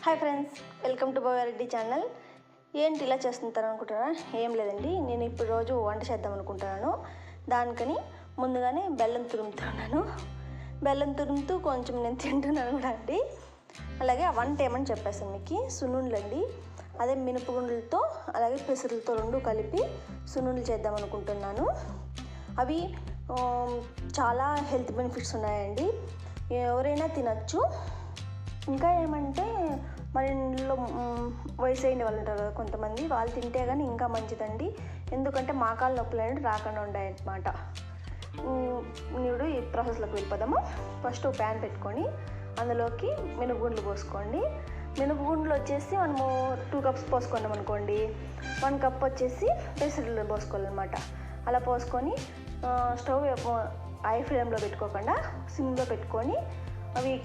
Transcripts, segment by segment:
Hi friends welcome to Boyareddy channel. ఏంటి ఇలా చేస్తుంటారు అనుకుంటారా ఏం లేదండి నేను ఇప్పుడు రోజు వంట చేద్దాం అనుకుంటున్నాను. దానికని ముందుగానే బెల్లం తురుముతున్నాను బెల్లం తురుముతూ కొంచెం నేను తింటున్నాను కూడా అండి. అలాగే ఆ వంట ఏమని చెప్పేస్తాను మీకు? సున్నుండ్లు అండి. అదే మినపగుండ్లతో అలాగే పెసరులతో రెండు కలిపి సున్నుండ్లు చేద్దాం అనుకుంటున్నాను. అవి చాలా హెల్త్ బెనిఫిట్స్ ఉన్నాయండి. ఎవరైనా తినచ్చు. ఇంకా ఏమంటే మరి ఇంట్లో వయసు అయిన వాళ్ళు ఉంటారు కదా కొంతమంది వాళ్ళు తింటే కానీ ఇంకా మంచిదండి. ఎందుకంటే మాకాల నొప్పులు రాకుండా ఉంటాయి అన్నమాట నీడు ఈ ప్రాసెస్లోకి వెళ్ళిపోదాము. ఫస్ట్ ప్యాన్ పెట్టుకొని అందులోకి మినపగుండ్లు పోసుకోండి. మినపగుండ్లు వచ్చేసి మనము టూ కప్స్ పోసుకున్నాం అనుకోండి. వన్ కప్ వచ్చేసి పెసరులు పోసుకోవాలన్నమాట. అలా పోసుకొని స్టవ్ హై ఫ్లేమ్లో పెట్టుకోకుండా సిమ్లో పెట్టుకొని అవి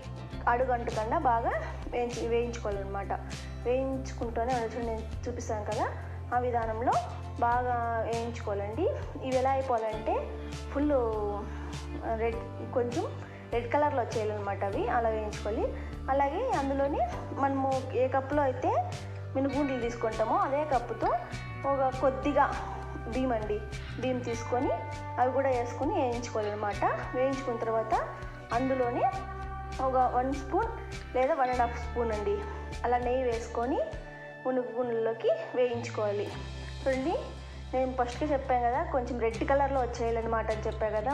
అడుగు అంటకుండా బాగా వేయించి వేయించుకోవాలన్నమాట. వేయించుకుంటూనే ఉండొచ్చు నేను చూపిస్తాను కదా. ఆ విధానంలో బాగా వేయించుకోవాలండి. ఇవి ఎలా అయిపోవాలంటే ఫుల్ రెడ్ కొంచెం రెడ్ కలర్లో వచ్చేయాలన్నమాట అవి. అలా వేయించుకోవాలి. అలాగే అందులోని మనము ఏ కప్పులో అయితే మినుగుండ్లు తీసుకుంటామో అదే కప్పుతో ఒక కొద్దిగా బియ్యం అండి బియ్యం తీసుకొని అవి కూడా వేసుకొని వేయించుకోవాలన్నమాట. వేయించుకున్న తర్వాత అందులోనే ఒక వన్ స్పూన్ లేదా వన్ అండ్ హాఫ్ స్పూన్ అండి. అలా నెయ్యి వేసుకొని గుండ్లలోకి వేయించుకోవాలి. చూడండి నేను ఫస్ట్గా చెప్పాను కదా కొంచెం రెడ్ కలర్లో వచ్చేయాలన్నమాట అని చెప్పాను కదా.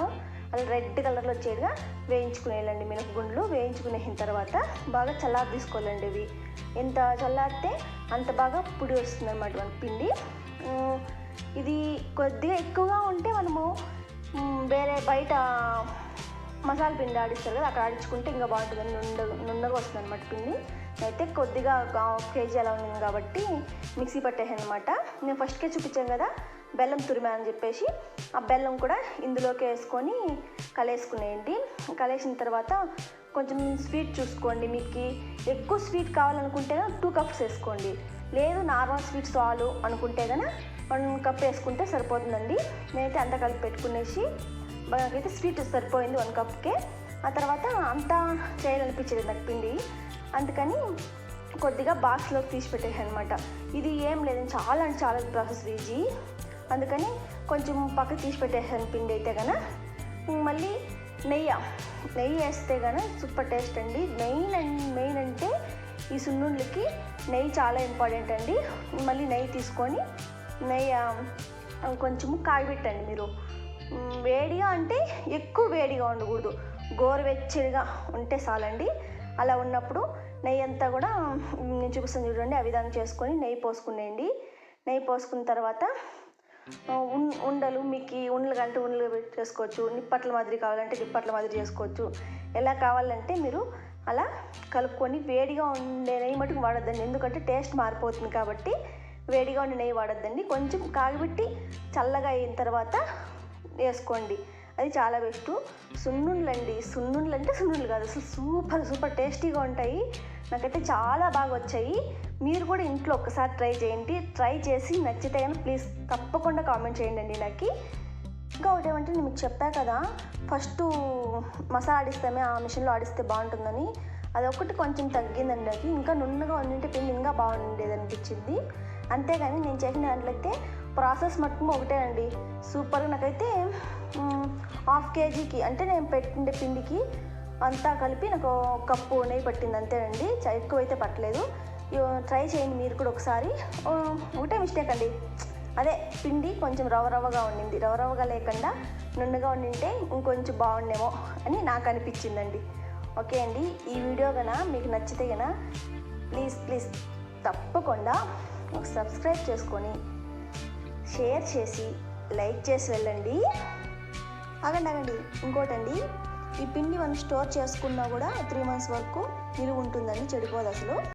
అలా రెడ్ కలర్లో వచ్చేదిగా వేయించుకునేయాలండి మినపగుండ్లు. వేయించుకునేసిన తర్వాత బాగా చల్లారి తీసుకోవాలండి ఇవి. ఎంత చల్లారితే అంత బాగా పొడి వస్తుంది అనమాట మన పిండి ఇది కొద్దిగా ఎక్కువగా ఉంటే మనము వేరే బయట మసాలా పిండి ఆడిస్తారు కదా అక్కడ ఆడించుకుంటే ఇంకా బాగుంటుంది. నుండ నుండగా వస్తుంది అనమాట పిండి. అయితే కొద్దిగా ఒక హాఫ్ కేజీ అలా ఉంది కాబట్టి మిక్సీ పట్టేసాను అనమాట నేను ఫస్ట్కే చూపించాను కదా బెల్లం తురిమా అని చెప్పేసి. ఆ బెల్లం కూడా ఇందులోకి వేసుకొని కలేసుకునేయండి. కలిసిన తర్వాత కొంచెం స్వీట్ చూసుకోండి మీకు. ఎక్కువ స్వీట్ కావాలనుకుంటే టూ కప్స్ వేసుకోండి. లేదు నార్మల్ స్వీట్స్ చాలు అనుకుంటే కనుక వన్ కప్ వేసుకుంటే సరిపోతుందండి. నేనైతే అంత కలిపి పెట్టుకునేసి నాకైతే స్వీట్ సరిపోయింది వన్ కప్కే. ఆ తర్వాత అంతా చేయాలనిపించేది నాకు పిండి. అందుకని కొద్దిగా బాక్స్లోకి తీసి పెట్టేసాను అనమాట ఇది ఏం లేదని చాలా అంటే చాలా ప్రాసెస్ ఈజీ. అందుకని కొంచెం పక్క తీసి పెట్టేసాను పిండి అయితే కనుక మళ్ళీ నెయ్యి నెయ్యి వేస్తే కనుక సూపర్ టేస్ట్ అండి. మెయిన్ అండ్ మెయిన్ అంటే ఈ సున్నుండ్లకి నెయ్యి చాలా ఇంపార్టెంట్ అండి. మళ్ళీ నెయ్యి తీసుకొని నెయ్యి కొంచెము కాగిపెట్టండి మీరు. వేడిగా అంటే ఎక్కువ వేడిగా ఉండకూడదు. గోరువెచ్చడిగా ఉంటే చాలండి. అలా ఉన్నప్పుడు నెయ్యి అంతా కూడా నేను చూపిస్తాను చూడండి ఆ విధంగా చేసుకొని నెయ్యి పోసుకునేయండి. నెయ్యి పోసుకున్న తర్వాత ఉన్ ఉండలు మీకు ఉండలు కంటే ఉండలు చేసుకోవచ్చు నిప్పట్ల మాదిరి కావాలంటే నిప్పట్ల మాదిరి చేసుకోవచ్చు. ఎలా కావాలంటే మీరు అలా కలుపుకొని వేడిగా ఉండే నెయ్యి మటుకు వాడద్దండి. ఎందుకంటే టేస్ట్ మారిపోతుంది కాబట్టి వేడిగా ఉండే నెయ్యి వాడద్దండి. కొంచెం కాగిబెట్టి చల్లగా అయిన తర్వాత వేసుకోండి. అది చాలా బెస్ట్. సున్నుండ్లు అండి సున్నుండ్లు అంటే సున్నుండ్లు కాదు. అసలు సూపర్ సూపర్ టేస్టీగా ఉంటాయి. నాకైతే చాలా బాగా వచ్చాయి. మీరు కూడా ఇంట్లో ఒక్కసారి ట్రై చేయండి. ట్రై చేసి నచ్చితే కానీ ప్లీజ్ తప్పకుండా కామెంట్ చేయండి అండి నాకు. ఇంకా ఒకటి ఏమంటే నేను మీకు చెప్పా కదా ఫస్ట్ మసాలా ఆడిస్తామే ఆ మిషన్లో ఆడిస్తే బాగుంటుందని. అదొకటి కొంచెం తగ్గిందండి నాకు ఇంకా నున్నగా ఉండింటే పిండి ఇంకా బాగుండేది అనిపించింది అంతేగాని నేను చేసిన దాంట్లో అయితే ప్రాసెస్ మట్టుకు ఒకటేనండి సూపర్గా నాకైతే హాఫ్ కేజీకి అంటే నేను పెట్టిండే పిండికి అంతా కలిపి నాకు కప్పు నెయ్యి పట్టింది అంతేనండి చ- ఎక్కువ అయితే పట్టలేదు ట్రై చేయండి మీరు కూడా ఒకసారి. ఒకటే మిస్టేక్ అండి. అదే పిండి కొంచెం రవ రవగా ఉండింది. రవ రవగా లేకుండా నున్నగా ఉండింటే ఇంకొంచెం బాగుండేమో అని నాకు అనిపించిందండి. ఓకే అండి. ఈ వీడియో కన్నా మీకు నచ్చితే కన ప్లీజ్ ప్లీజ్ తప్పకుండా సబ్స్క్రైబ్ చేసుకొని షేర్ చేసి లైక్ చేసి వెళ్ళండి. ఆగండి ఆగండి. ఇంకోటండి ఈ పిండి మనం స్టోర్ చేసుకున్నా కూడా త్రీ మంత్స్ వరకు నిలువ ఉంటుందని చెడిపోదు అసలు.